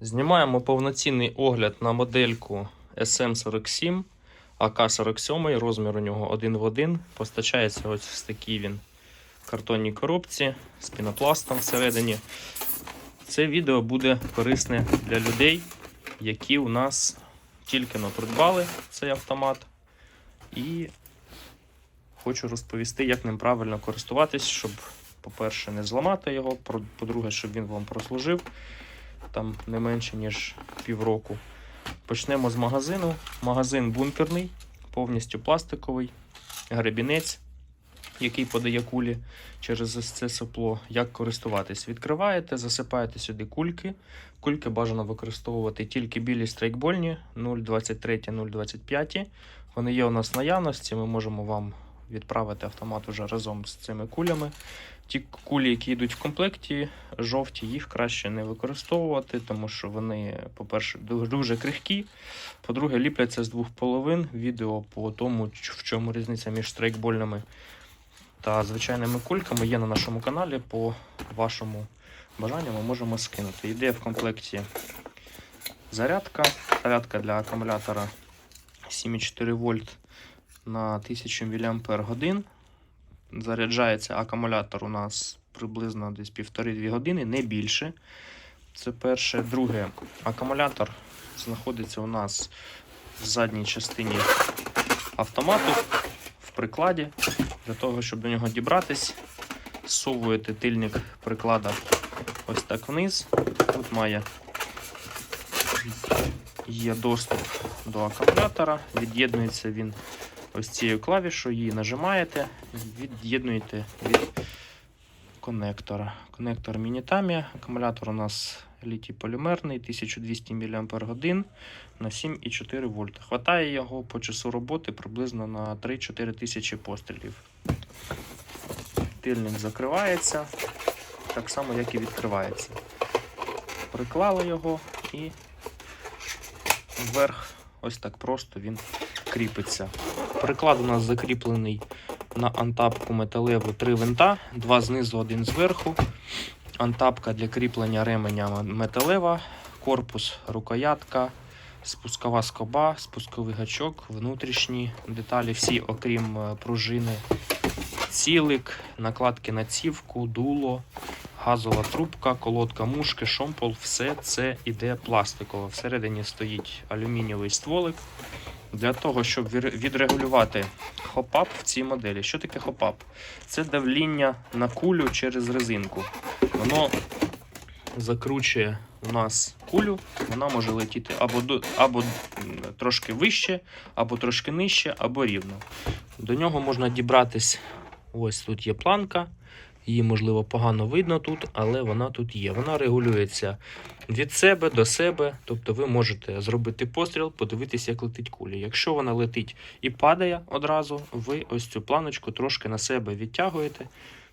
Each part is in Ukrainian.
Знімаємо повноцінний огляд на модельку SM47 АК-47, розмір у нього один в один. Постачається ось в такій він картонній коробці з пінопластом всередині. Це відео буде корисне для людей, які у нас тільки но придбали цей автомат. І хочу розповісти, як ним правильно користуватись, щоб, по-перше, не зламати його, по-друге, щоб він вам прослужив там не менше, ніж півроку. Почнемо з магазину. Магазин бункерний, повністю пластиковий, гребінець, який подає кулі через це сопло. Як користуватись? Відкриваєте, засипаєте сюди кульки. Кульки бажано використовувати тільки білі страйкбольні 0,23, 0,25. Вони є у нас в наявності. Ми можемо вам відправити автомат уже разом з цими кулями. Ті кулі, які йдуть в комплекті, жовті, їх краще не використовувати, тому що вони, по-перше, дуже крихкі. По-друге, ліпляться з двох половин. Відео по тому, в чому різниця між страйкбольними та звичайними кульками є на нашому каналі. По вашому бажанню ми можемо скинути. Йде в комплекті зарядка. Зарядка для акумулятора 7,4 вольт на 1000 мАч. Заряджається акумулятор у нас приблизно десь півтори-дві години, не більше. Це перше. Друге, акумулятор знаходиться у нас в задній частині автомату в прикладі. Для того, щоб до нього дібратись, зсовуєте тильник приклада ось так вниз. Тут має є доступ до акумулятора. Від'єднується він ось цією клавішою, її нажимаєте, від'єднуєте від конектора. Конектор Мінітамі. Акумулятор у нас літій полімерний, 1200 мАч на 7,4 вольта. Хватає його по часу роботи приблизно на 3-4 тисячі пострілів. Тильник закривається, так само, як і відкривається. Приклали його і вверх ось так просто він кріпиться. Приклад у нас закріплений на антапку металеву три винта, два знизу, один зверху. Антапка для кріплення ременя металева, корпус, рукоятка, спускова скоба, спусковий гачок, внутрішні деталі, всі, окрім е, пружини, цілик, накладки на цівку, дуло, газова трубка, колодка мушки, шомпол, все це іде пластиково. Всередині стоїть алюмінієвий стволик. Для того, щоб відрегулювати хопап в цій моделі. Що таке хопап? Це давління на кулю через резинку. Воно закручує у нас кулю, вона може летіти або, до, або трошки вище, або трошки нижче, або рівно. До нього можна дібратись. Ось тут є планка. Її, можливо, погано видно тут, але вона тут є. Вона регулюється від себе до себе. Тобто ви можете зробити постріл, подивитися, як летить куля. Якщо вона летить і падає одразу, ви ось цю планочку трошки на себе відтягуєте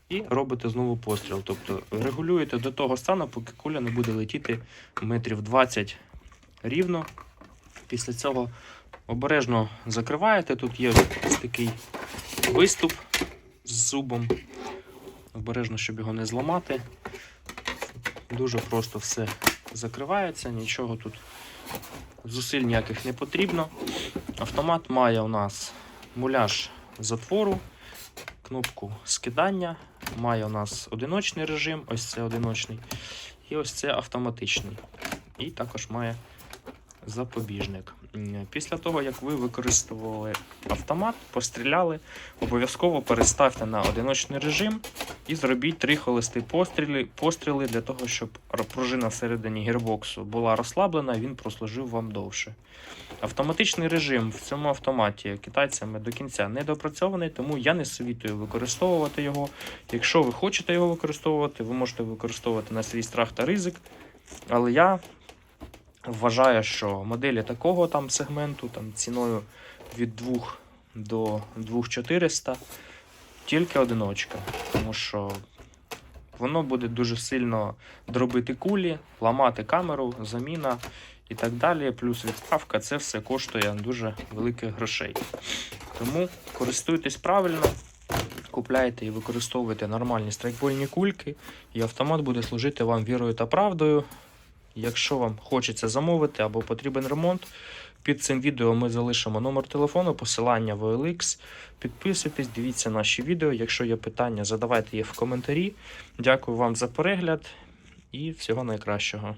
і робите знову постріл. Тобто регулюєте до того стану, поки куля не буде летіти метрів 20 рівно. Після цього обережно закриваєте. Тут є ось такий виступ з зубом. Обережно, щоб його не зламати. Дуже просто все закривається, нічого тут зусиль ніяких не потрібно. Автомат має у нас муляж затвору, кнопку скидання, має у нас одиночний режим, ось це одиночний, і ось це автоматичний. І також має запобіжник. Після того, як ви використовували автомат, постріляли, обов'язково переставте на одиночний режим і зробіть три холости постріли, постріли для того, щоб пружина всередині гірбоксу була розслаблена, він прослужив вам довше. Автоматичний режим в цьому автоматі китайцями до кінця не допрацьований, тому я не совітую використовувати його. Якщо ви хочете його використовувати, ви можете використовувати на свій страх та ризик. Але я вважаю, що моделі такого там сегменту, там ціною від 2 до 2400 тільки одиночка, тому що воно буде дуже сильно дробити кулі, ламати камеру, заміна і так далі. Плюс відправка це все коштує дуже великих грошей. Тому користуйтесь правильно, купляйте і використовуйте нормальні страйкбольні кульки, і автомат буде служити вам вірою та правдою. Якщо вам хочеться замовити або потрібен ремонт, під цим відео ми залишимо номер телефону, посилання в OLX. Підписуйтесь, дивіться наші відео. Якщо є питання, задавайте їх в коментарі. Дякую вам за перегляд і всього найкращого.